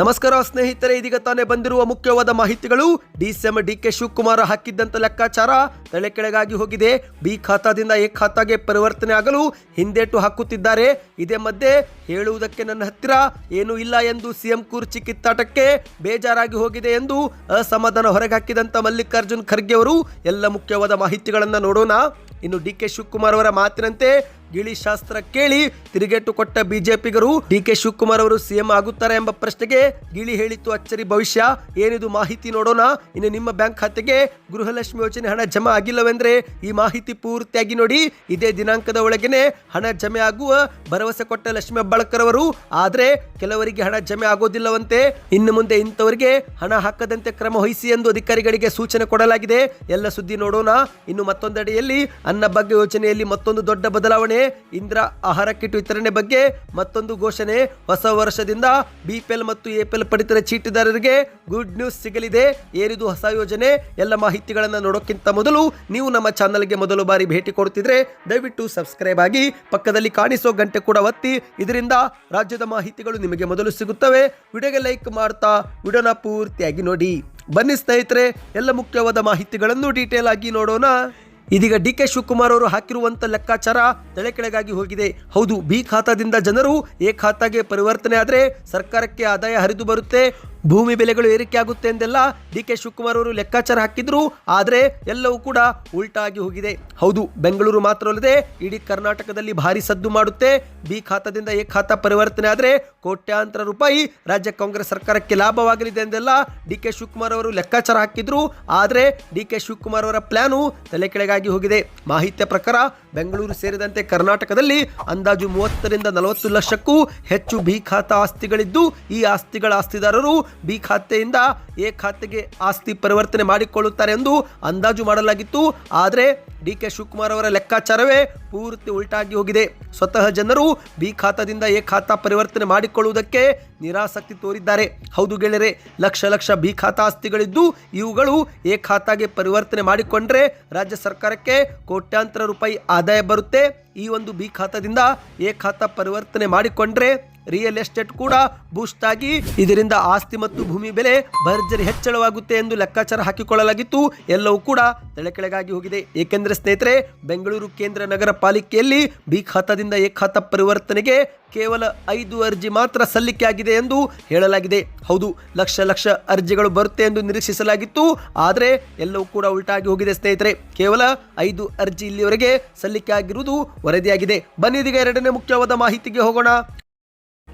ನಮಸ್ಕಾರ ಸ್ನೇಹಿತರೆ, ಇದೀಗ ತಾನೇ ಬಂದಿರುವ ಮುಖ್ಯವಾದ ಮಾಹಿತಿಗಳು. ಡಿಸಿಎಂ ಡಿ ಕೆ ಶಿವಕುಮಾರ್ ಹಾಕಿದ್ದಂಥ ಲೆಕ್ಕಾಚಾರ ತಲೆ ಕೆಳಗಾಗಿ ಹೋಗಿದೆ. ಬಿ ಖಾತಾದಿಂದ ಎ ಖಾತಾಗೆ ಪರಿವರ್ತನೆ ಆಗಲು ಹಿಂದೇಟು ಹಾಕುತ್ತಿದ್ದಾರೆ. ಇದೇ ಮಧ್ಯೆ ಹೇಳುವುದಕ್ಕೆ ನನ್ನ ಹತ್ತಿರ ಏನೂ ಇಲ್ಲ ಎಂದು ಸಿಎಂ ಕುರ್ಚಿ ಕಿತ್ತಾಟಕ್ಕೆ ಬೇಜಾರಾಗಿ ಹೋಗಿದೆ ಎಂದು ಅಸಮಾಧಾನ ಹೊರಗೆ ಹಾಕಿದಂತ ಮಲ್ಲಿಕಾರ್ಜುನ್ ಖರ್ಗೆ ಅವರು. ಎಲ್ಲ ಮುಖ್ಯವಾದ ಮಾಹಿತಿಗಳನ್ನು ನೋಡೋಣ. ಇನ್ನು ಡಿ ಕೆ ಶಿವಕುಮಾರ್ ಅವರ ಮಾತಿನಂತೆ ಗಿಳಿ ಶಾಸ್ತ್ರ ಕೇಳಿ ತಿರುಗೇಟು ಕೊಟ್ಟ ಬಿಜೆಪಿಗರು ಡಿ ಕೆ ಶಿವಕುಮಾರ್ ಅವರು ಸಿಎಂ ಆಗುತ್ತಾರೆ ಎಂಬ ಪ್ರಶ್ನೆಗೆ ಗಿಳಿ ಹೇಳಿತ್ತು ಅಚ್ಚರಿ ಭವಿಷ್ಯ. ಏನಿದು ಮಾಹಿತಿ ನೋಡೋಣ. ಇನ್ನು ನಿಮ್ಮ ಬ್ಯಾಂಕ್ ಖಾತೆಗೆ ಗೃಹಲಕ್ಷ್ಮಿ ಯೋಜನೆ ಹಣ ಜಮಾ ಆಗಿಲ್ಲವೆಂದ್ರೆ ಈ ಮಾಹಿತಿ ಪೂರ್ತಿಯಾಗಿ ನೋಡಿ. ಇದೇ ದಿನಾಂಕದ ಒಳಗೇನೆ ಹಣ ಜಮೆ ಆಗುವ ಭರವಸೆ ಕೊಟ್ಟ ಲಕ್ಷ್ಮಿ ಹೆಬ್ಬಾಳ್ಕರ್ ಅವರು ಆದರೆ ಕೆಲವರಿಗೆ ಹಣ ಜಮೆ ಆಗೋದಿಲ್ಲವಂತೆ. ಇನ್ನು ಮುಂದೆ ಇಂಥವರಿಗೆ ಹಣ ಹಾಕದಂತೆ ಕ್ರಮ ವಹಿಸಿ ಎಂದು ಅಧಿಕಾರಿಗಳಿಗೆ ಸೂಚನೆ ಕೊಡಲಾಗಿದೆ. ಎಲ್ಲ ಸುದ್ದಿ ನೋಡೋಣ. ಇನ್ನು ಮತ್ತೊಂದೆಡೆಯಲ್ಲಿ ಅನ್ನ ಭಾಗ್ಯ ಯೋಜನೆಯಲ್ಲಿ ಮತ್ತೊಂದು ದೊಡ್ಡ ಬದಲಾವಣೆ. ಇಂದ್ರ ಆಹಾರ ಕಿಟ್ ವಿತರಣೆ ಬಗ್ಗೆ ಮತ್ತೊಂದು ಘೋಷಣೆ. ಹೊಸ ವರ್ಷದಿಂದ ಬಿಪಿಎಲ್ ಮತ್ತು ಎಪಿಎಲ್ ಪಡಿತರ ಚೀಟಿದಾರರಿಗೆ ಗುಡ್ ನ್ಯೂಸ್ ಸಿಗಲಿದೆ. ಏನಿದು ಹೊಸ ಯೋಜನೆ? ಎಲ್ಲ ಮಾಹಿತಿಗಳನ್ನು ನೋಡೋಕ್ಕಿಂತ ಮೊದಲು ನೀವು ನಮ್ಮ ಚಾನಲ್ಗೆ ಮೊದಲು ಬಾರಿ ಭೇಟಿ ಕೊಡ್ತಿದ್ರೆ ದಯವಿಟ್ಟು ಸಬ್ಸ್ಕ್ರೈಬ್ ಆಗಿ ಪಕ್ಕದಲ್ಲಿ ಕಾಣಿಸೋ ಗಂಟೆ ಕೂಡ ಒತ್ತಿ. ಇದರಿಂದ ರಾಜ್ಯದ ಮಾಹಿತಿಗಳು ನಿಮಗೆ ಮೊದಲು ಸಿಗುತ್ತವೆ. ವಿಡಿಯೋಗೆ ಲೈಕ್ ಮಾಡ್ತಾ ವಿಡಿಯೋನ ಪೂರ್ತಿಯಾಗಿ ನೋಡಿ. ಬನ್ನಿ ಸ್ನೇಹಿತರೆ, ಎಲ್ಲ ಮುಖ್ಯವಾದ ಮಾಹಿತಿಗಳನ್ನು ಡೀಟೇಲ್ ಆಗಿ ನೋಡೋಣ. ಇದೀಗ ಡಿ ಕೆ ಶಿವಕುಮಾರ್ ಅವರು ಹಾಕಿರುವಂತ ಲೆಕ್ಕಾಚಾರ ತಲೆ ಕೆಳಗಾಗಿ ಹೋಗಿದೆ. ಹೌದು, ಬಿ ಖಾತಾದಿಂದ ಜನರು ಎ ಖಾತಾಗೆ ಪರಿವರ್ತನೆ ಆದರೆ ಸರ್ಕಾರಕ್ಕೆ ಆದಾಯ ಹರಿದು ಬರುತ್ತೆ. ಭೂಮಿ ಬೆಲೆಗಳು ಏರಿಕೆ ಆಗುತ್ತೆ ಎಂದೆಲ್ಲ ಡಿ ಕೆ ಶಿವಕುಮಾರ್ ಅವರು ಲೆಕ್ಕಾಚಾರ ಹಾಕಿದ್ರು. ಆದರೆ ಎಲ್ಲವೂ ಕೂಡ ಉಲ್ಟಾಗಿ ಹೋಗಿದೆ. ಹೌದು, ಬೆಂಗಳೂರು ಮಾತ್ರ ಅಲ್ಲದೆ ಇಡೀ ಕರ್ನಾಟಕದಲ್ಲಿ ಭಾರಿ ಸದ್ದು ಮಾಡುತ್ತೆ. ಬಿ ಖಾತಾದಿಂದ ಎ ಖಾತಾ ಪರಿವರ್ತನೆ ಆದರೆ ಕೋಟ್ಯಾಂತರ ರೂಪಾಯಿ ರಾಜ್ಯ ಕಾಂಗ್ರೆಸ್ ಸರ್ಕಾರಕ್ಕೆ ಲಾಭವಾಗಲಿದೆ ಎಂದೆಲ್ಲ ಡಿ ಕೆ ಶಿವಕುಮಾರ್ ಅವರು ಲೆಕ್ಕಾಚಾರ ಹಾಕಿದ್ರು. ಆದರೆ ಡಿ ಕೆ ಶಿವಕುಮಾರ್ ಅವರ ಪ್ಲಾನು ತಲೆ ಕೆಳಗಾಗಿ ಹೋಗಿದೆ. ಮಾಹಿತಿಯ ಪ್ರಕಾರ ಬೆಂಗಳೂರು ಸೇರಿದಂತೆ ಕರ್ನಾಟಕದಲ್ಲಿ ಅಂದಾಜು ಮೂವತ್ತರಿಂದ ನಲವತ್ತು ಲಕ್ಷಕ್ಕೂ ಹೆಚ್ಚು ಬಿ ಖಾತಾ ಆಸ್ತಿಗಳಿದ್ದು ಈ ಆಸ್ತಿಗಳ ಆಸ್ತಿದಾರರು ಬಿ ಖಾತೆಯಿಂದ ಎ ಖಾತೆಗೆ ಆಸ್ತಿ ಪರಿವರ್ತನೆ ಮಾಡಿಕೊಳ್ಳುತ್ತಾರೆ ಎಂದು ಅಂದಾಜು ಮಾಡಲಾಗಿತ್ತು. ಆದರೆ ಡಿ ಕೆ ಶಿವಕುಮಾರ್ ಅವರ ಲೆಕ್ಕಾಚಾರವೇ ಪೂರ್ತಿ ಉಲ್ಟಾಗಿ ಹೋಗಿದೆ. ಸ್ವತಃ ಜನರು ಬಿ ಖಾತಾದಿಂದ ಎ ಖಾತಾ ಪರಿವರ್ತನೆ ಮಾಡಿಕೊಳ್ಳುವುದಕ್ಕೆ ನಿರಾಸಕ್ತಿ ತೋರಿದ್ದಾರೆ. ಹೌದು ಗೆಳೆಯರೆ, ಲಕ್ಷ ಲಕ್ಷ ಬಿ ಖಾತಾ ಆಸ್ತಿಗಳಿದ್ದು ಇವುಗಳು ಎ ಖಾತಾಗೆ ಪರಿವರ್ತನೆ ಮಾಡಿಕೊಂಡ್ರೆ ರಾಜ್ಯ ಸರ್ಕಾರಕ್ಕೆ ಕೋಟ್ಯಾಂತರ ರೂಪಾಯಿ ಆದಾಯ ಬರುತ್ತೆ. ಈ ಒಂದು ಬಿ ಖಾತಾದಿಂದ ಎ ಖಾತಾ ಪರಿವರ್ತನೆ ಮಾಡಿಕೊಂಡ್ರೆ ರಿಯಲ್ ಎಸ್ಟೇಟ್ ಕೂಡ ಬೂಸ್ಟ್ ಆಗಿ ಇದರಿಂದ ಆಸ್ತಿ ಮತ್ತು ಭೂಮಿ ಬೆಲೆ ಭರ್ಜರಿ ಹೆಚ್ಚಳವಾಗುತ್ತೆ ಎಂದು ಲೆಕ್ಕಾಚಾರ ಹಾಕಿಕೊಳ್ಳಲಾಗಿತ್ತು. ಎಲ್ಲವೂ ಕೂಡ ತಲೆಕೆಳಗಾಗಿ ಹೋಗಿದೆ. ಏಕೆಂದರೆ ಸ್ನೇಹಿತರೆ, ಬೆಂಗಳೂರು ಕೇಂದ್ರ ನಗರ ಪಾಲಿಕೆಯಲ್ಲಿ ಬಿ ಖಾತಾದಿಂದ ಎ ಖಾತಾ ಪರಿವರ್ತನೆಗೆ ಕೇವಲ ಐದು ಅರ್ಜಿ ಮಾತ್ರ ಸಲ್ಲಿಕೆ ಆಗಿದೆ ಎಂದು ಹೇಳಲಾಗಿದೆ. ಹೌದು, ಲಕ್ಷ ಲಕ್ಷ ಅರ್ಜಿಗಳು ಬರುತ್ತೆ ಎಂದು ನಿರೀಕ್ಷಿಸಲಾಗಿತ್ತು. ಆದರೆ ಎಲ್ಲವೂ ಕೂಡ ಉಲ್ಟಾಗಿ ಹೋಗಿದೆ ಸ್ನೇಹಿತರೆ. ಕೇವಲ ಐದು ಅರ್ಜಿ ಇಲ್ಲಿವರೆಗೆ ಸಲ್ಲಿಕೆ ಆಗಿರುವುದು ವರದಿಯಾಗಿದೆ. ಬನ್ನಿದೀಗ ಎರಡನೇ ಮುಖ್ಯವಾದ ಮಾಹಿತಿಗೆ ಹೋಗೋಣ.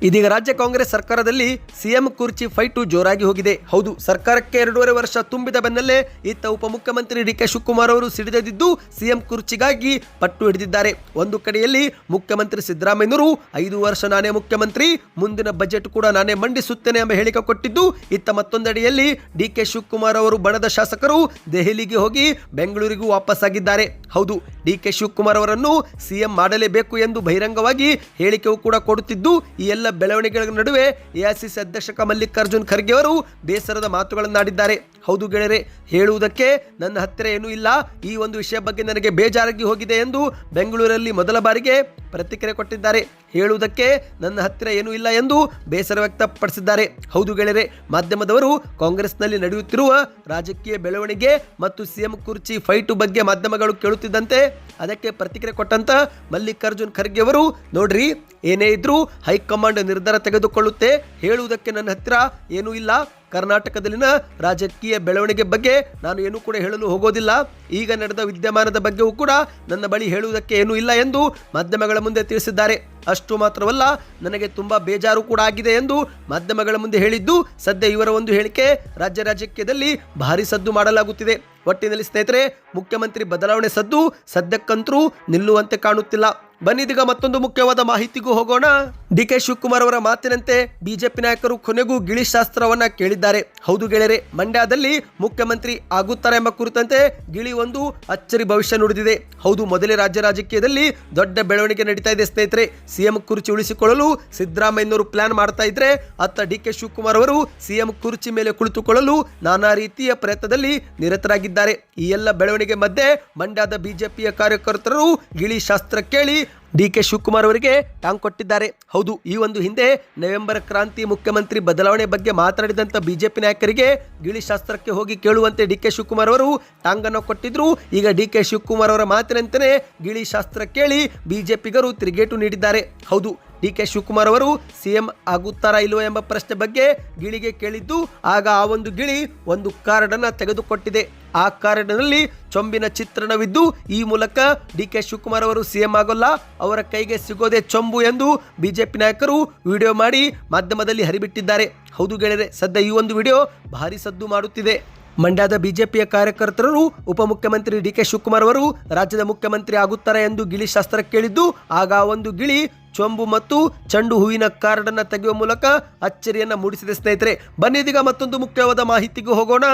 ಇದೀಗ ರಾಜ್ಯ ಕಾಂಗ್ರೆಸ್ ಸರ್ಕಾರದಲ್ಲಿ ಸಿಎಂ ಕುರ್ಚಿ ಫೈಟು ಜೋರಾಗಿ ಹೋಗಿದೆ. ಹೌದು, ಸರ್ಕಾರಕ್ಕೆ ಎರಡೂವರೆ ವರ್ಷ ತುಂಬಿದ ಬೆನ್ನಲ್ಲೇ ಇತ್ತ ಉಪಮುಖ್ಯಮಂತ್ರಿ ಡಿ ಕೆ ಶಿವಕುಮಾರ್ ಅವರು ಸಿಡಿದದಿದ್ದು ಸಿಎಂ ಕುರ್ಚಿಗಾಗಿ ಪಟ್ಟು ಹಿಡಿದಿದ್ದಾರೆ. ಒಂದು ಕಡೆಯಲ್ಲಿ ಮುಖ್ಯಮಂತ್ರಿ ಸಿದ್ದರಾಮಯ್ಯನವರು, ಐದು ವರ್ಷ ನಾನೇ ಮುಖ್ಯಮಂತ್ರಿ, ಮುಂದಿನ ಬಜೆಟ್ ಕೂಡ ನಾನೇ ಮಂಡಿಸುತ್ತೇನೆ ಎಂಬ ಹೇಳಿಕೆ ಕೊಟ್ಟಿದ್ದು ಇತ್ತ ಮತ್ತೊಂದೆಡೆಯಲ್ಲಿ ಡಿ ಕೆ ಶಿವಕುಮಾರ್ ಅವರು ಬಣದ ಶಾಸಕರು ದೆಹಲಿಗೆ ಹೋಗಿ ಬೆಂಗಳೂರಿಗೂ ವಾಪಸ್ಸಾಗಿದ್ದಾರೆ. ಹೌದು, ಡಿ ಕೆ ಶಿವಕುಮಾರ್ ಅವರನ್ನು ಸಿಎಂ ಮಾಡಲೇಬೇಕು ಎಂದು ಬಹಿರಂಗವಾಗಿ ಹೇಳಿಕೆಯೂ ಕೂಡ ಕೊಡುತ್ತಿದ್ದು, ಈ ಎಲ್ಲ ಬೆಳವಣಿಗೆಗಳ ನಡುವೆ ಎಐಸಿಸಿ ಅಧ್ಯಕ್ಷ ಮಲ್ಲಿಕಾರ್ಜುನ್ ಖರ್ಗೆ ಅವರು ಬೇಸರದ ಮಾತುಗಳನ್ನಾಡಿದ್ದಾರೆ. ಹೌದು ಗೆಳೆಯರೆ, ಹೇಳುವುದಕ್ಕೆ ನನ್ನ ಹತ್ತಿರ ಏನೂ ಇಲ್ಲ. ಈ ಒಂದು ವಿಷಯ ಬಗ್ಗೆ ನನಗೆ ಬೇಜಾರಾಗಿ ಹೋಗಿದೆ ಎಂದು ಬೆಂಗಳೂರಲ್ಲಿ ಮೊದಲ ಬಾರಿಗೆ ಪ್ರತಿಕ್ರಿಯೆ ಕೊಟ್ಟಿದ್ದಾರೆ. ಹೇಳುವುದಕ್ಕೆ ನನ್ನ ಹತ್ತಿರ ಏನೂ ಇಲ್ಲ ಎಂದು ಬೇಸರ ವ್ಯಕ್ತಪಡಿಸಿದ್ದಾರೆ. ಹೌದು ಗೆಳೆಯರೆ, ಮಾಧ್ಯಮದವರು ಕಾಂಗ್ರೆಸ್ನಲ್ಲಿ ನಡೆಯುತ್ತಿರುವ ರಾಜಕೀಯ ಬೆಳವಣಿಗೆ ಮತ್ತು ಸಿಎಂ ಕುರ್ಚಿ ಫೈಟು ಬಗ್ಗೆ ಮಾಧ್ಯಮಗಳು ಕೇಳುತ್ತಿದ್ದಂತೆ ಅದಕ್ಕೆ ಪ್ರತಿಕ್ರಿಯೆ ಕೊಟ್ಟಂತ ಮಲ್ಲಿಕಾರ್ಜುನ್ ಖರ್ಗೆ ಅವರು, ನೋಡ್ರಿ, ಏನೇ ಇದ್ರೂ ಹೈಕಮಾಂಡ್ ನಿರ್ಧಾರ ತೆಗೆದುಕೊಳ್ಳುತ್ತೆ. ಹೇಳುವುದಕ್ಕೆ ನನ್ನ ಹತ್ತಿರ ಏನೂ ಇಲ್ಲ. ಕರ್ನಾಟಕದಲ್ಲಿನ ರಾಜಕೀಯ ಬೆಳವಣಿಗೆ ಬಗ್ಗೆ ನಾನು ಏನೂ ಕೂಡ ಹೇಳಲು ಹೋಗೋದಿಲ್ಲ. ಈಗ ನಡೆದ ವಿದ್ಯಮಾನದ ಬಗ್ಗೆಯೂ ಕೂಡ ನನ್ನ ಬಳಿ ಹೇಳುವುದಕ್ಕೆ ಏನೂ ಇಲ್ಲ ಎಂದು ಮಾಧ್ಯಮಗಳ ಮುಂದೆ ತಿಳಿಸಿದ್ದಾರೆ. ಅಷ್ಟು ಮಾತ್ರವಲ್ಲ, ನನಗೆ ತುಂಬ ಬೇಜಾರು ಕೂಡ ಆಗಿದೆ ಎಂದು ಮಾಧ್ಯಮಗಳ ಮುಂದೆ ಹೇಳಿದ್ದು, ಸದ್ಯ ಇವರ ಒಂದು ಹೇಳಿಕೆ ರಾಜ್ಯ ರಾಜಕೀಯದಲ್ಲಿ ಭಾರಿ ಸದ್ದು ಮಾಡಲಾಗುತ್ತಿದೆ. ಒಟ್ಟಿನಲ್ಲಿ ಸ್ನೇಹಿತರೆ, ಮುಖ್ಯಮಂತ್ರಿ ಬದಲಾವಣೆ ಸದ್ದು ಸದ್ಯಕ್ಕಂತರೂ ನಿಲ್ಲುವಂತೆ ಕಾಣುತ್ತಿಲ್ಲ. ಬನ್ನಿದೀಗ ಮತ್ತೊಂದು ಮುಖ್ಯವಾದ ಮಾಹಿತಿಗೂ ಹೋಗೋಣ. ಡಿ ಕೆ ಶಿವಕುಮಾರ್ ಅವರ ಮಾತಿನಂತೆ ಬಿಜೆಪಿ ನಾಯಕರು ಕೊನೆಗೂ ಗಿಳಿ ಶಾಸ್ತ್ರವನ್ನ ಕೇಳಿದ್ದಾರೆ. ಹೌದು ಗೆಳೆಯರೆ, ಮಂಡ್ಯದಲ್ಲಿ ಮುಖ್ಯಮಂತ್ರಿ ಆಗುತ್ತಾರೆ ಎಂಬ ಕುರಿತಂತೆ ಗಿಳಿ ಒಂದು ಅಚ್ಚರಿ ಭವಿಷ್ಯ ನುಡಿದಿದೆ. ಹೌದು, ಮೊದಲೇ ರಾಜ್ಯ ರಾಜಕೀಯದಲ್ಲಿ ದೊಡ್ಡ ಬೆಳವಣಿಗೆ ನಡೀತಾ ಇದೆ ಸ್ನೇಹಿತರೆ. ಸಿಎಂ ಕುರ್ಚಿ ಉಳಿಸಿಕೊಳ್ಳಲು ಸಿದ್ದರಾಮಯ್ಯನವರು ಪ್ಲಾನ್ ಮಾಡ್ತಾ ಇದ್ರೆ ಅತ್ತ ಡಿ ಕೆ ಶಿವಕುಮಾರ್ ಅವರು ಸಿಎಂ ಕುರ್ಚಿ ಮೇಲೆ ಕುಳಿತುಕೊಳ್ಳಲು ನಾನಾ ರೀತಿಯ ಪ್ರಯತ್ನದಲ್ಲಿ ನಿರತರಾಗಿದ್ದಾರೆ. ಈ ಎಲ್ಲ ಬೆಳವಣಿಗೆ ಮಧ್ಯೆ ಮಂಡ್ಯದ ಬಿಜೆಪಿಯ ಕಾರ್ಯಕರ್ತರು ಗಿಳಿ ಶಾಸ್ತ್ರ ಕೇಳಿ ಡಿ ಕೆ ಶಿವಕುಮಾರ್ ಅವರಿಗೆ ಟಾಂಗ್ ಕೊಟ್ಟಿದ್ದಾರೆ. ಹೌದು, ಈ ಒಂದು ಹಿಂದೆ ನವೆಂಬರ್ ಕ್ರಾಂತಿ ಮುಖ್ಯಮಂತ್ರಿ ಬದಲಾವಣೆ ಬಗ್ಗೆ ಮಾತನಾಡಿದಂಥ ಬಿಜೆಪಿ ನಾಯಕರಿಗೆ ಗಿಳಿಶಾಸ್ತ್ರಕ್ಕೆ ಹೋಗಿ ಕೇಳುವಂತೆ ಡಿ ಕೆ ಶಿವಕುಮಾರ್ ಅವರು ಟಾಂಗನ್ನು ಕೊಟ್ಟಿದ್ರು. ಈಗ ಡಿ ಕೆ ಶಿವಕುಮಾರ್ ಅವರ ಮಾತಿನಂತೆಯೇ ಗಿಳಿಶಾಸ್ತ್ರ ಕೇಳಿ ಬಿಜೆಪಿಗರು ತಿರುಗೇಟು ನೀಡಿದ್ದಾರೆ. ಹೌದು ಡಿ ಕೆ ಶಿವಕುಮಾರ್ ಅವರು ಸಿಎಂ ಆಗುತ್ತಾರಾ ಇಲ್ವೋ ಎಂಬ ಪ್ರಶ್ನೆ ಬಗ್ಗೆ ಗಿಳಿಗೆ ಕೇಳಿದ್ದು, ಆಗ ಆ ಒಂದು ಗಿಳಿ ಒಂದು ಕಾರ್ಡನ್ನ ತೆಗೆದುಕೊಟ್ಟಿದೆ. ಆ ಕಾರ್ಡ್ನಲ್ಲಿ ಚೊಂಬಿನ ಚಿತ್ರಣವಿದ್ದು, ಈ ಮೂಲಕ ಡಿ ಕೆ ಶಿವಕುಮಾರ್ ಅವರು ಸಿಎಂ ಆಗೋಲ್ಲ, ಅವರ ಕೈಗೆ ಸಿಗೋದೆ ಚೊಂಬು ಎಂದು ಬಿಜೆಪಿ ನಾಯಕರು ವಿಡಿಯೋ ಮಾಡಿ ಮಾಧ್ಯಮದಲ್ಲಿ ಹರಿಬಿಟ್ಟಿದ್ದಾರೆ. ಹೌದು ಗೆಳೆಯರೆ, ಸದ್ಯ ಈ ಒಂದು ವಿಡಿಯೋ ಭಾರಿ ಸದ್ದು ಮಾಡುತ್ತಿದೆ. ಮಂಡ್ಯದ ಬಿಜೆಪಿಯ ಕಾರ್ಯಕರ್ತರು ಉಪಮುಖ್ಯಮಂತ್ರಿ ಡಿ ಕೆ ಶಿವಕುಮಾರ್ ಅವರು ರಾಜ್ಯದ ಮುಖ್ಯಮಂತ್ರಿ ಆಗುತ್ತಾರೆ ಎಂದು ಗಿಳಿ ಶಾಸ್ತ್ರ ಕೇಳಿದ್ದು, ಆಗ ಒಂದು ಗಿಳಿ ಚೊಂಬು ಮತ್ತು ಚೆಂಡು ಹೂವಿನ ಕಾರ್ಡನ್ನು ತೆಗೆಯುವ ಮೂಲಕ ಅಚ್ಚರಿಯನ್ನ ಮೂಡಿಸಿದೆ ಸ್ನೇಹಿತರೆ. ಬನ್ನಿದೀಗ ಮತ್ತೊಂದು ಮುಖ್ಯವಾದ ಮಾಹಿತಿಗೂ ಹೋಗೋಣ.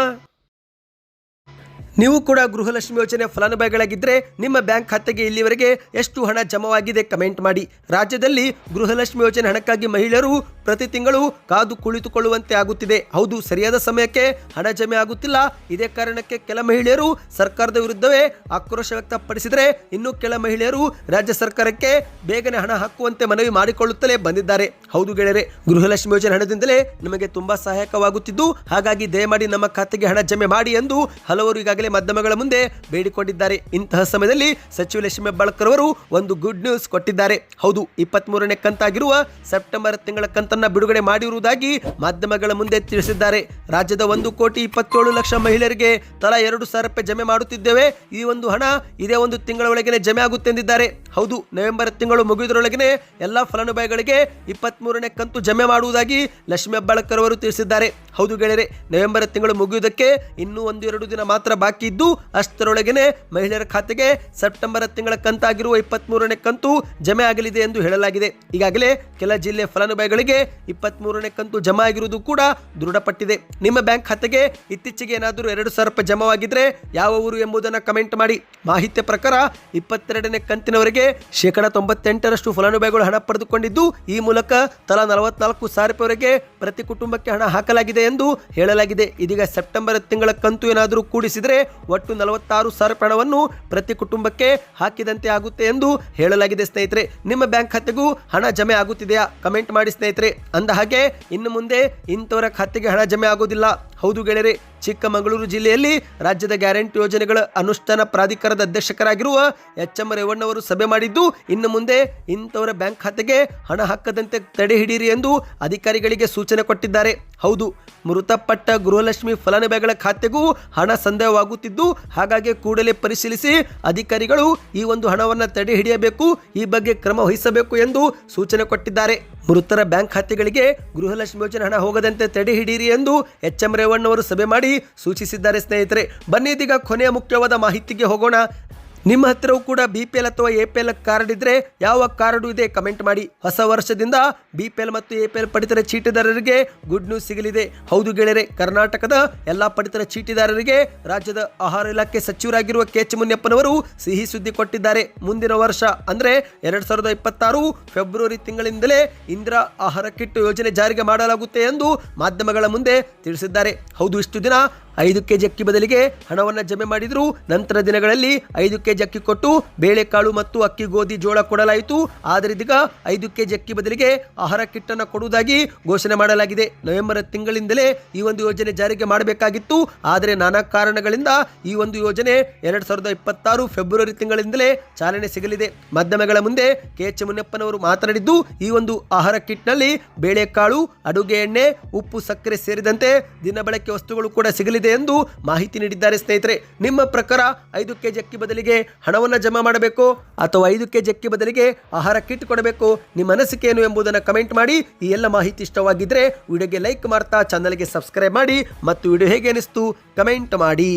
ನೀವು ಕೂಡ ಗೃಹಲಕ್ಷ್ಮಿ ಯೋಜನೆ ಫಲಾನುಭವಿಗಳಾಗಿದ್ದರೆ ನಿಮ್ಮ ಬ್ಯಾಂಕ್ ಖಾತೆಗೆ ಇಲ್ಲಿವರೆಗೆ ಎಷ್ಟು ಹಣ ಜಮವಾಗಿದೆ ಕಮೆಂಟ್ ಮಾಡಿ. ರಾಜ್ಯದಲ್ಲಿ ಗೃಹಲಕ್ಷ್ಮಿ ಯೋಜನೆ ಹಣಕ್ಕಾಗಿ ಮಹಿಳೆಯರು ಪ್ರತಿ ತಿಂಗಳು ಕಾದು ಕುಳಿತುಕೊಳ್ಳುವಂತೆ ಆಗುತ್ತಿದೆ. ಹೌದು, ಸರಿಯಾದ ಸಮಯಕ್ಕೆ ಹಣ ಜಮೆ ಆಗುತ್ತಿಲ್ಲ. ಇದೇ ಕಾರಣಕ್ಕೆ ಕೆಲ ಮಹಿಳೆಯರು ಸರ್ಕಾರದ ವಿರುದ್ಧವೇ ಆಕ್ರೋಶ ವ್ಯಕ್ತಪಡಿಸಿದರೆ ಇನ್ನು ಕೆಲ ಮಹಿಳೆಯರು ರಾಜ್ಯ ಸರ್ಕಾರಕ್ಕೆ ಬೇಗನೆ ಹಣ ಹಾಕುವಂತೆ ಮನವಿ ಮಾಡಿಕೊಳ್ಳುತ್ತಲೇ ಬಂದಿದ್ದಾರೆ. ಹೌದು ಗೆಳೆಯರೆ, ಗೃಹಲಕ್ಷ್ಮಿ ಯೋಜನೆ ಹಣದಿಂದಲೇ ನಮಗೆ ತುಂಬಾ ಸಹಾಯಕವಾಗುತ್ತಿದ್ದು, ಹಾಗಾಗಿ ದಯಮಾಡಿ ನಮ್ಮ ಖಾತೆಗೆ ಹಣ ಜಮೆ ಮಾಡಿ ಎಂದು ಹಲವರು ಈಗಾಗಲೇ ಮಾಧ್ಯಮಗಳ ಮುಂದೆ ಬೇಡಿಕೊಂಡಿದ್ದಾರೆ. ಇಂತಹ ಸಮಯದಲ್ಲಿ ಸಚಿವ ಲಕ್ಷ್ಮಿ ಹೆಬ್ಬಾಳ್ಕರ್ ಅವರು ಒಂದು ಗುಡ್ ನ್ಯೂಸ್ ಕೊಟ್ಟಿದ್ದಾರೆ. ಹೌದು ಇಪ್ಪತ್ತ್ ಮೂರನೇ ಕಂತಾಗಿರುವ ಸೆಪ್ಟೆಂಬರ್ ತಿಂಗಳ ಕಂತನ್ನ ಬಿಡುಗಡೆ ಮಾಡಿರುವುದಾಗಿ ಮಾಧ್ಯಮಗಳ ಮುಂದೆ ತಿಳಿಸಿದ್ದಾರೆ. ರಾಜ್ಯದ ಒಂದು ಕೋಟಿ ಇಪ್ಪತ್ತೇಳು ಲಕ್ಷ ಮಹಿಳೆಯರಿಗೆ ತಲಾ ಎರಡು ಸಾವಿರ ರೂಪಾಯಿ ಜಮೆ ಮಾಡುತ್ತಿದ್ದೇವೆ. ಈ ಒಂದು ಹಣ ಇದೇ ಒಂದು ತಿಂಗಳ ಒಳಗೆ ಜಮೆ ಆಗುತ್ತೆ ಎಂದಿದ್ದಾರೆ ಹೌದು, ನವೆಂಬರ್ ತಿಂಗಳು ಮುಗಿಯುವುದರೊಳಗನೆ ಎಲ್ಲಾ ಫಲಾನುಭವಿಗಳಿಗೆ ಇಪ್ಪತ್ತ್ ಮೂರನೇ ಕಂತು ಜಮೆ ಮಾಡುವುದಾಗಿ ಲಕ್ಷ್ಮಿ ಹೆಬ್ಬಾಳ್ಕರ್ ಅವರು ತಿಳಿಸಿದ್ದಾರೆ. ಹೌದು ಗೆಳೆಯರೆ, ನವೆಂಬರ್ ತಿಂಗಳು ಮುಗಿಯುವುದಕ್ಕೆ ಇನ್ನೂ ಒಂದು ಎರಡು ದಿನ ಮಾತ್ರ ಬಾಕಿ ಇದ್ದು ಅಷ್ಟರೊಳಗೇನೆ ಮಹಿಳೆಯರ ಖಾತೆಗೆ ಸೆಪ್ಟೆಂಬರ್ ತಿಂಗಳ ಕಂತಾಗಿರುವ ಇಪ್ಪತ್ತ್ ಮೂರನೇ ಕಂತು ಜಮೆ ಆಗಲಿದೆ ಎಂದು ಹೇಳಲಾಗಿದೆ. ಈಗಾಗಲೇ ಕೆಲ ಜಿಲ್ಲೆ ಫಲಾನುಭವಿಗಳಿಗೆ ಇಪ್ಪತ್ತ್ ಮೂರನೇ ಕಂತು ಜಮಾ ಆಗಿರುವುದು ಕೂಡ ದೃಢಪಟ್ಟಿದೆ. ನಿಮ್ಮ ಬ್ಯಾಂಕ್ ಖಾತೆಗೆ ಇತ್ತೀಚೆಗೆ ಏನಾದರೂ ಎರಡು ಸಾವಿರ ರೂಪಾಯಿ ಜಮಾವಾಗಿದ್ರೆ ಯಾವ ಊರು ಎಂಬುದನ್ನು ಕಮೆಂಟ್ ಮಾಡಿ. ಮಾಹಿತಿ ಪ್ರಕಾರ ಇಪ್ಪತ್ತೆರಡನೇ ಕಂತಿನವರೆಗೆ ಶೇಕಡ ತೊಂಬತ್ತೆಂಟರಷ್ಟು ಫಲಾನುಭವಿಗಳು ಹಣ ಪಡೆದುಕೊಂಡಿದ್ದು, ಈ ಮೂಲಕ ತಲಾ ನಲವತ್ನಾಲ್ಕು ಸಾವಿರ ರೂಪಾಯಿವರೆಗೆ ಪ್ರತಿ ಕುಟುಂಬಕ್ಕೆ ಹಣ ಹಾಕಲಾಗಿದೆ ಎಂದು ಹೇಳಲಾಗಿದೆ. ಇದೀಗ ಸೆಪ್ಟೆಂಬರ್ ತಿಂಗಳ ಕಂತು ಏನಾದರೂ ಕೂಡಿಸಿದರೆ ಒಟ್ಟು ನಲವತ್ತಾರು ಸಾವಿರ ಹಣವನ್ನು ಪ್ರತಿ ಕುಟುಂಬಕ್ಕೆ ಹಾಕಿದಂತೆ ಆಗುತ್ತೆ ಎಂದು ಹೇಳಲಾಗಿದೆ ಸ್ನೇಹಿತರೆ. ನಿಮ್ಮ ಬ್ಯಾಂಕ್ ಖಾತೆಗೂ ಹಣ ಜಮೆ ಆಗುತ್ತಿದೆಯಾ? ಕಮೆಂಟ್ ಮಾಡಿ ಸ್ನೇಹಿತರೆ. ಅಂದ ಹಾಗೆ, ಇನ್ನು ಮುಂದೆ ಇಂಥವರ ಖಾತೆಗೆ ಹಣ ಜಮೆ ಆಗೋದಿಲ್ಲ ಹೌದು ಗೆಳೆಯರೆ, ಚಿಕ್ಕಮಗಳೂರು ಜಿಲ್ಲೆಯಲ್ಲಿ ರಾಜ್ಯದ ಗ್ಯಾರಂಟಿ ಯೋಜನೆಗಳ ಅನುಷ್ಠಾನ ಪ್ರಾಧಿಕಾರದ ಅಧ್ಯಕ್ಷಕರಾಗಿರುವ ಎಚ್ ಎಂ ರೇವಣ್ಣವರು ಸಭೆ ಮಾಡಿದ್ದು, ಇನ್ನು ಮುಂದೆ ಇಂಥವರ ಬ್ಯಾಂಕ್ ಖಾತೆಗೆ ಹಣ ಹಾಕದಂತೆ ತಡೆ ಹಿಡಿಯಿರಿ ಎಂದು ಅಧಿಕಾರಿಗಳಿಗೆ ಸೂಚನೆ ಕೊಟ್ಟಿದ್ದಾರೆ. ಹೌದು, ಮೃತಪಟ್ಟ ಗೃಹಲಕ್ಷ್ಮಿ ಫಲಾನುಭವಿಗಳ ಖಾತೆಗೂ ಹಣ ಸಂದೇಹವಾಗುತ್ತಿದ್ದು, ಹಾಗಾಗಿ ಕೂಡಲೇ ಪರಿಶೀಲಿಸಿ ಅಧಿಕಾರಿಗಳು ಈ ಒಂದು ಹಣವನ್ನು ತಡೆ ಹಿಡಿಯಬೇಕು, ಈ ಬಗ್ಗೆ ಕ್ರಮ ವಹಿಸಬೇಕು ಎಂದು ಸೂಚನೆ ಕೊಟ್ಟಿದ್ದಾರೆ. ಮೃತರ ಬ್ಯಾಂಕ್ ಖಾತೆಗಳಿಗೆ ಗೃಹಲಕ್ಷ್ಮಿ ಯೋಜನೆ ಹಣ ಹೋಗದಂತೆ ತಡೆ ಹಿಡಿಯಿರಿ ಎಂದು ಎಚ್ ಎಂ ರೇವಣ್ಣವರು ಸಭೆ ಮಾಡಿ ಸೂಚಿಸಿದ್ದಾರೆ ಸ್ನೇಹಿತರೆ. ಬನ್ನಿ ಇದೀಗ ಕೊನೆಯ ಮುಖ್ಯವಾದ ಮಾಹಿತಿಗೆ ಹೋಗೋಣ. ನಿಮ್ಮ ಹತ್ತಿರವೂ ಕೂಡ ಬಿ ಪಿ ಎಲ್ ಅಥವಾ ಎ ಪಿ ಎಲ್ ಕಾರ್ಡ್ ಇದ್ರೆ ಯಾವ ಕಾರ್ಡು ಇದೆ ಕಮೆಂಟ್ ಮಾಡಿ. ಹೊಸ ವರ್ಷದಿಂದ ಬಿ ಪಿ ಎಲ್ ಮತ್ತು ಎ ಪಿ ಎಲ್ ಪಡಿತರ ಚೀಟಿದಾರರಿಗೆ ಗುಡ್ ನ್ಯೂಸ್ ಸಿಗಲಿದೆ. ಹೌದು ಗೆಳೆಯರೆ, ಕರ್ನಾಟಕದ ಎಲ್ಲ ಪಡಿತರ ಚೀಟಿದಾರರಿಗೆ ರಾಜ್ಯದ ಆಹಾರ ಇಲಾಖೆ ಸಚಿವರಾಗಿರುವ ಕೆ ಎಚ್ ಮುನಿಯಪ್ಪನವರು ಸಿಹಿ ಸುದ್ದಿ ಕೊಟ್ಟಿದ್ದಾರೆ. ಮುಂದಿನ ವರ್ಷ ಅಂದ್ರೆ ಎರಡ್ ಸಾವಿರದ ಇಪ್ಪತ್ತಾರು ಫೆಬ್ರವರಿ ತಿಂಗಳಿಂದಲೇ ಇಂದಿರಾ ಆಹಾರ ಕಿಟ್ ಯೋಜನೆ ಜಾರಿಗೆ ಮಾಡಲಾಗುತ್ತೆ ಎಂದು ಮಾಧ್ಯಮಗಳ ಮುಂದೆ ತಿಳಿಸಿದ್ದಾರೆ. ಹೌದು, ಇಷ್ಟು ದಿನ ಐದು ಕೆಜಿ ಅಕ್ಕಿ ಬದಲಿಗೆ ಹಣವನ್ನು ಜಮೆ ಮಾಡಿದ್ರು. ನಂತರ ದಿನಗಳಲ್ಲಿ ಐದು ಕೆಜಿ ಅಕ್ಕಿ ಕೊಟ್ಟು ಬೇಳೆಕಾಳು ಮತ್ತು ಅಕ್ಕಿ ಗೋಧಿ ಜೋಳ ಕೊಡಲಾಯಿತು. ಆದರೆ ಇದೀಗ ಐದು ಕೆಜಿ ಅಕ್ಕಿ ಬದಲಿಗೆ ಆಹಾರ ಕಿಟ್ ಅನ್ನು ಕೊಡುವುದಾಗಿ ಘೋಷಣೆ ಮಾಡಲಾಗಿದೆ. ನವೆಂಬರ್ ತಿಂಗಳಿಂದಲೇ ಈ ಒಂದು ಯೋಜನೆ ಜಾರಿಗೆ ಮಾಡಬೇಕಾಗಿತ್ತು. ಆದರೆ ನಾನಾ ಕಾರಣಗಳಿಂದ ಈ ಒಂದು ಯೋಜನೆ ಎರಡ್ ಸಾವಿರದ ಇಪ್ಪತ್ತಾರು ಫೆಬ್ರವರಿ ತಿಂಗಳಿಂದಲೇ ಚಾಲನೆ ಸಿಗಲಿದೆ. ಮಾಧ್ಯಮಗಳ ಮುಂದೆ ಕೆ ಎಚ್ ಮುನಿಯಪ್ಪನವರು ಮಾತನಾಡಿದ್ದು, ಈ ಒಂದು ಆಹಾರ ಕಿಟ್ನಲ್ಲಿ ಬೇಳೆಕಾಳು, ಅಡುಗೆ ಎಣ್ಣೆ, ಉಪ್ಪು, ಸಕ್ಕರೆ ಸೇರಿದಂತೆ ದಿನಬಳಕೆ ವಸ್ತುಗಳು ಕೂಡ ಸಿಗಲಿದೆ. ಎಂದು ಮಾಹಿತಿ ನೀಡಿದ್ದಾರೆ ಸ್ನೇಹಿತರೆ. ನಿಮ್ಮ ಪ್ರಕಾರ ಐದು ಕೆಜಿ ಅಕ್ಕಿ ಬದಲಿಗೆ ಹಣವನ್ನು ಜಮಾ ಮಾಡಬೇಕು ಅಥವಾ ಐದು ಕೆಜಿ ಅಕ್ಕಿ ಬದಲಿಗೆ ಆಹಾರ ಕಿಟ್ ಕೊಡಬೇಕು? ನಿಮ್ಮ ಅನಿಸಿಕೆ ಏನು ಎಂಬುದನ್ನು ಕಮೆಂಟ್ ಮಾಡಿ. ಈ ಎಲ್ಲ ಮಾಹಿತಿ ಇಷ್ಟವಾಗಿದ್ದರೆ ವಿಡಿಯೋಗೆ ಲೈಕ್ ಮಾಡ್ತಾ ಚಾನಲ್ಗೆ ಸಬ್ಸ್ಕ್ರೈಬ್ ಮಾಡಿ ಮತ್ತು ವಿಡಿಯೋ ಹೇಗೆ ಅನಿಸ್ತು ಕಮೆಂಟ್ ಮಾಡಿ.